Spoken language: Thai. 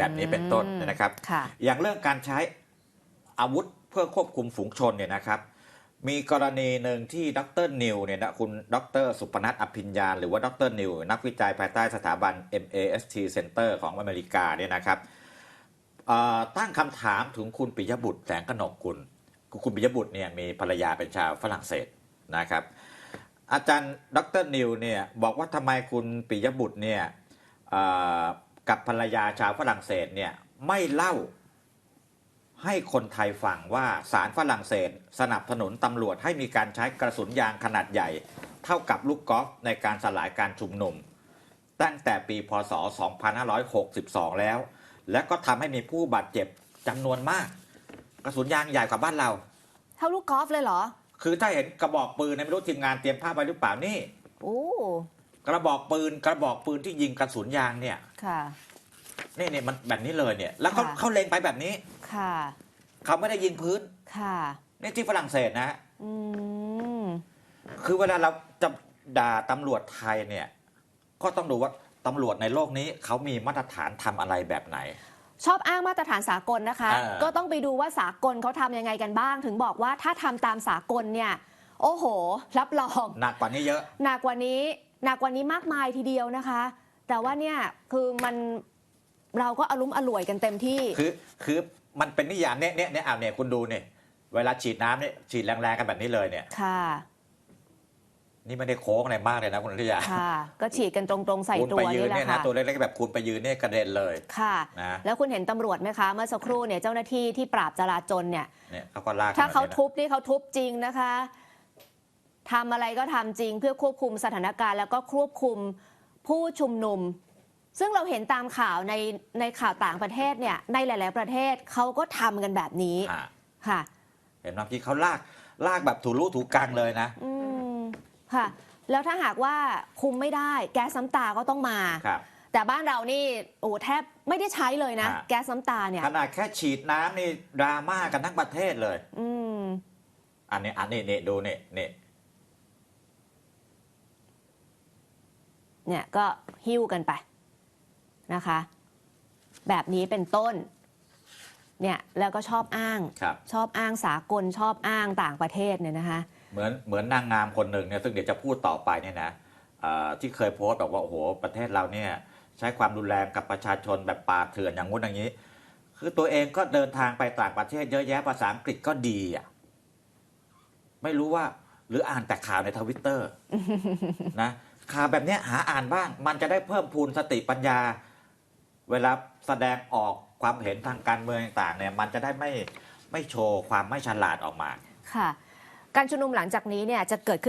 แบบนี้เป็นต้นนะครับค่ะอย่างเรื่องการใช้อาวุธเพื่อควบคุมฝูงชนเนี่ยนะครับ มีกรณีหนึ่งที่ดรนิวเนี่ยนะคุณดรสุปนัทอภิญญาหรือว่าดรนิวนักวิจัยภายใต้สถาบัน MAST Center ของอเมริกาเนี่ยนะครับเอ่อตั้งคำถามถึงคุณปิยบุตรแสงกนกกุลคุณปิยบุตรเนี่ยมีภรรยาเป็นชาวฝรั่งเศสนะครับ อาจารย์ดรนิวเนี่ยบอกว่าทำไมคุณปิยบุตรเนี่ยเอ่อ กับภรรยาชาวฝรั่งเศสเนี่ยไม่เล่าให้คนไทยฟังว่าศาลฝรั่งเศส สนับสนุนตำรวจให้มีการใช้กระสุนยางขนาดใหญ่ เท่ากับลูกกอล์ฟในการสลายการชุมนุม ตั้งแต่ปีพศ 2562 แล้ว และก็ทำให้มีผู้บาดเจ็บจำนวนมาก กระสุนยางใหญ่กว่าบ้านเรา เท่าลูกกอล์ฟเลยเหรอ คือถ้าเห็นกระบอกปืนในยไม่รู้ทีมงานเตรียมภาพไว้หรือเปล่านี่โอ้ กระบอกปืนกระบอกปืนที่ยิงกระสุนยางเนี่ยค่ะ นี่เนี่ยมันแบบนี้เลยเนี่ย แล้วเขาค่ะ เขาเล็งไปแบบนี้ ค่ะ เขาไม่ได้ยิงพื้นค่ะ นี่ที่ฝรั่งเศสนะ อืม คือเวลาเราจะด่าตำรวจไทยเนี่ย ก็ต้องดูว่าตำรวจในโลกนี้เขามีมาตรฐานทำอะไรแบบไหน ชอบอ้างมาตรฐานสากลนะคะเออก็ต้องไปดูว่าสากลเขาทำยังไงกันบ้าง ถึงบอกว่าถ้าทำตามสากลเนี่ย โอ้โห รับรอง หนักกว่านี้เยอะ หนักกว่านี้ หนักกว่านี้มากมายทีเดียวนะคะ แต่ว่าเนี่ยคือมันเราก็อารมณ์อร่วยกันเต็มที่ คือคือมันเป็นนิยามเนี่ยเนี่ยเนี่ยเอาเนี่ยคุณดูเนี่ยเวลาฉีดน้ำเนี่ยฉีดแรงๆกันแบบนี้เลยเนี่ยค่ะ นี่ไม่ได้โค้งอะไรมากเลยนะคุณอนุยาค่ะ ก็ฉีดกันตรงๆ ใส่คุณตัวไปยืนนี่แหเนี่ยละนะค่ะ ตัวเล็กๆแบบคุณไปยืนเนี่ยกระเด็นเลย ค่ะ นะ แล้วคุณเห็นตำรวจไหมคะ เมื่อสักครู่เนี่ยเจ้าหน้าที่ที่ปราบจราจรเนี่ย เนี่ยเขาก็ลากถ้าเขาแบบนี้นะทุบนี่เขาทุบจริงนะคะ ทำอะไรก็ทำจริงเพื่อควบคุมสถานการณ์ แล้วก็ควบคุมผู้ชุมนุม ซึ่งเราเห็นตามข่าวในในข่าวต่างประเทศเนี่ยในหลาย ๆ ประเทศเขาก็ทำกันแบบนี้อะค่ะ เห็นไหมที่เขาลากลากแบบถูรู้ถูกังเลยนะ อืมค่ะ แล้วถ้าหากว่าคุมไม่ได้แก๊สน้ำตาก็ต้องมา ครับ แต่บ้านเรานี่โอ้แทบไม่ได้ใช้เลยนะฮะแก๊สน้ำตาเนี่ย ขนาดแค่ฉีดน้ำนี่ดราม่ากันทั้งประเทศเลย อืม อันนี้อันนี้นี่ดูนี่นี่ เนี่ยก็หิ้วกันไปนะคะ แบบนี้เป็นต้นเนี่ยแล้วก็ชอบอ้าง ครับ ชอบอ้างสากลชอบอ้างต่างประเทศเนี่ยนะคะ เหมือนเหมือนนางงามคนหนึ่งเนี่ยซึ่งเดี๋ยวจะพูดต่อไปเนี่ยนะเอ่อที่เคยโพสต์บอกว่าโอ้โหประเทศเราเนี่ยใช้ความรุนแรงกับประชาชนแบบป่าเถื่อนอย่างงู้นอย่างนี้ คือตัวเองก็เดินทางไปต่างประเทศเยอะแยะภาษาอังกฤษก็ดีอะไม่รู้ว่าหรืออ่านแต่ข่าวในทวิตเตอร์ นะ ข่าวแบบนี้หาอ่านบ้าง มันจะได้เพิ่มพูนสติปัญญา เวลาแสดงออกความเห็นทางการเมืองต่างๆเนี่ยมันจะได้ไม่ไม่โชว์ความไม่ฉลาดออกมา ค่ะ การชุมนุมหลังจากนี้เนี่ยจะเกิดขึ้น